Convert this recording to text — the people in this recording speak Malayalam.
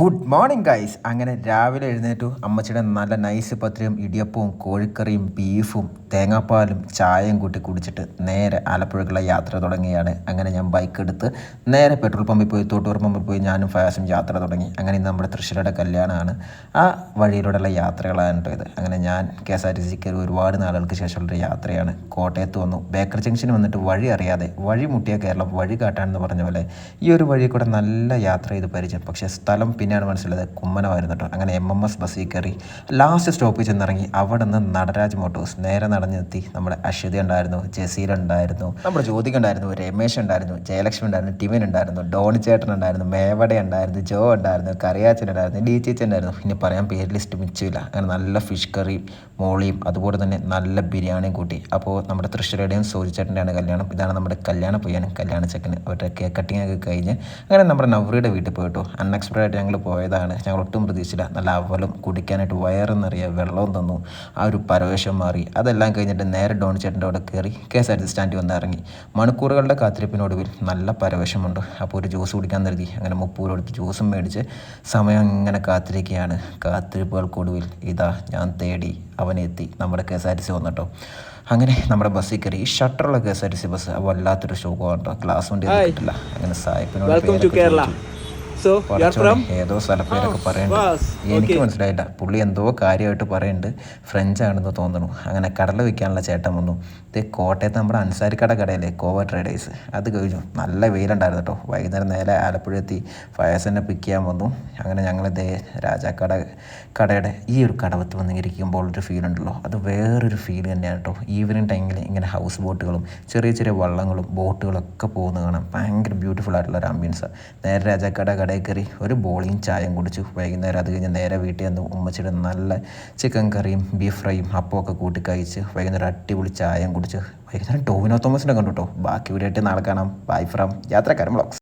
ഗുഡ് മോർണിംഗ് ഗൈസ് അങ്ങനെ രാവിലെ എഴുന്നേറ്റു. അമ്മച്ചിയുടെ നല്ല നൈസ് പത്രിയും ഇടിയപ്പവും കോഴിക്കറിയും ബീഫും തേങ്ങാപ്പാലും ചായയും കൂട്ടി കുടിച്ചിട്ട് നേരെ ആലപ്പുഴക്കുള്ള യാത്ര തുടങ്ങിയാണ്. അങ്ങനെ ഞാൻ ബൈക്ക് എടുത്ത് നേരെ പെട്രോൾ പമ്പിൽ പോയി തോട്ടൂർ പമ്പിൽ പോയി ഞാനും ഫയാസും യാത്ര തുടങ്ങി. അങ്ങനെ ഇന്ന് നമ്മുടെ തൃശ്ശൂരുടെ കല്യാണമാണ്. ആ വഴിയിലൂടെയുള്ള യാത്രകളാണ് ഇത്. അങ്ങനെ ഞാൻ കെ എസ് ആർ ടി സിക്ക് ഒരുപാട് നാളുകൾക്ക് ശേഷമുള്ളൊരു യാത്രയാണ്. കോട്ടയത്ത് വന്നു. ബേക്കർ ജംഗ്ഷൻ വന്നിട്ട് വഴി അറിയാതെ വഴി മുട്ടിയ കേരളം വഴി കാട്ടാണെന്ന് പറഞ്ഞ പോലെ ഈ ഒരു വഴി കൂടെ നല്ല യാത്ര ചെയ്ത് പരിചയം. പക്ഷേ സ്ഥലം പിന്നെയാണ് മനസ്സിലായത് കുമ്മനമായിരുന്നു കേട്ടോ അങ്ങനെ എം എം എസ് ബസ്സിൽ കയറി ലാസ്റ്റ് സ്റ്റോപ്പിൽ ചെന്നിറങ്ങി അവിടെ നിന്ന് നടരാജ് മോട്ടോഴ്സ് നേരെ നടന്നെത്തി. നമ്മുടെ അശ്വതി ഉണ്ടായിരുന്നു ജസീൽ ഉണ്ടായിരുന്നു നമ്മുടെ ജ്യോതിക ഉണ്ടായിരുന്നു രമേശ് ഉണ്ടായിരുന്നു ജയലക്ഷ്മി ഉണ്ടായിരുന്നു ടിമിൻ ഉണ്ടായിരുന്നു ഡോണി ചേട്ടൻ ഉണ്ടായിരുന്നു മേവട ഉണ്ടായിരുന്നു ജോ ഉണ്ടായിരുന്നു കറിയാച്ചൻ ഉണ്ടായിരുന്നു ഡി ചേച്ചൻ ഉണ്ടായിരുന്നു. പിന്നെ പറയാൻ പേര് ലിസ്റ്റ് മിച്ചില്ല അങ്ങനെ നല്ല ഫിഷ് കറി മോളിയും അതുപോലെ തന്നെ നല്ല ബിരിയാണിയും കൂട്ടി. അപ്പോൾ നമ്മുടെ തൃശ്ശൂരുടെയും ചേട്ടന്റെയാണ് കല്യാണം. ഇതാണ് നമ്മുടെ കല്യാണ പോയാനും കല്യാണ ചെക്കന്. അവരുടെ കേക്ക് കട്ടിങ് ഒക്കെ കഴിഞ്ഞ് അങ്ങനെ നമ്മുടെ നവറിയുടെ വീട്ടിൽ പോയിട്ടോ. അൺഎക്സ്പെക്റ്റഡ് ആയിട്ട് ഞങ്ങൾ പോയതാണ്. ഞങ്ങൾ ഒട്ടും പ്രതീക്ഷിച്ചില്ല. നല്ല അവലും കുടിക്കാനായിട്ട് വയറെന്നറിയ വെള്ളവും തന്നു. ആ ഒരു പരവേശം മാറി. അതെല്ലാം കഴിഞ്ഞിട്ട് നേരെ ഡോൺ ചേട്ടന്റെ അവിടെ കയറി കെ എസ് ആർ ടി സ്റ്റാൻഡിൽ വന്ന് ഇറങ്ങി. മണിക്കൂറുകളുടെ കാത്തിരിപ്പിനൊടുവിൽ നല്ല പരവേശമുണ്ട്. അപ്പോൾ ഒരു ജ്യൂസ് കുടിക്കാൻ നിർത്തി അങ്ങനെ മുപ്പൂര് കൊടുത്ത് ജ്യൂസും മേടിച്ച് സമയം ഇങ്ങനെ കാത്തിരിക്കുകയാണ്. കാത്തിരിപ്പുകൾക്കൊടുവിൽ ഇതാ ഞാൻ തേടി അവനെത്തി നമ്മുടെ K S R T C വന്നിട്ടോ. അങ്ങനെ നമ്മുടെ ബസ്സിൽ കയറി. ഈ ഷട്ടറുള്ള K S R T C bus വല്ലാത്തൊരു ഷോക്കാണ് കേട്ടോ. ഗ്ലാസ് കൊണ്ട് കിട്ടില്ല. അങ്ങനെ സായിപ്പിനോട് ഏതോ സ്ഥലപ്പേരൊക്കെ പറയുന്നുണ്ട്. എനിക്ക്. മനസ്സിലായില്ല. പുള്ളി എന്തോ കാര്യമായിട്ട് പറയുന്നുണ്ട് ഫ്രഞ്ച് ആണെന്ന് തോന്നുന്നു. അങ്ങനെ കടല വിൽക്കാനുള്ള ചേട്ടൻ വന്നു. ഇത് കോട്ടയത്ത് നമ്മുടെ അൻസാരിക്കട കടയിലെ കോവ ട്രേഡേഴ്സ് അത് കഴിഞ്ഞു. നല്ല വെയിലുണ്ടായിരുന്നു കേട്ടോ. വൈകുന്നേരം നേരെ ആലപ്പുഴ എത്തി. ഫയസിനെ പിക്ക് ചെയ്യാൻ വന്നു. അങ്ങനെ ഞങ്ങൾ ഇതേ രാജാക്കട കടയുടെ ഈ ഒരു കടവത്ത് വന്നിരിക്കുമ്പോൾ ഒരു ഫീൽ ഉണ്ടല്ലോ. അത് വേറൊരു ഫീൽ തന്നെയാണ് കേട്ടോ. ഈവനിങ് ടൈമിൽ ഇങ്ങനെ ഹൗസ് ബോട്ടുകളും ചെറിയ ചെറിയ വള്ളങ്ങളും ബോട്ടുകളൊക്കെ പോകുന്ന കാണാം ഭയങ്കര ബ്യൂട്ടിഫുൾ ആയിട്ടുള്ള ഒരു ആംബിയൻസ് നേരെ രാജാക്കട കടയിൽ കയറി ഒരു ബോളിയും ചായയും കുടിച്ചു വൈകുന്നേരം അത് കഴിഞ്ഞ് നേരെ വീട്ടിൽ വന്ന് ഉമ്മച്ചിയുടെ നല്ല ചിക്കൻ കറിയും ബീഫ് ഫ്രൈയും അപ്പമൊക്കെ കൂട്ടി കഴിച്ച് വൈകുന്നേരം അടിപൊളി ചായയും കുടിച്ച് വൈകുന്നേരം ടോവിനോ തോമസിനെ കണ്ടു കേട്ടോ ബാക്കി വീഡിയോ ആയിട്ട് നാളെ കാണാം. ബൈ ഫ്രം യാത്രക്കാരൻ ബ്ലോഗ്സ്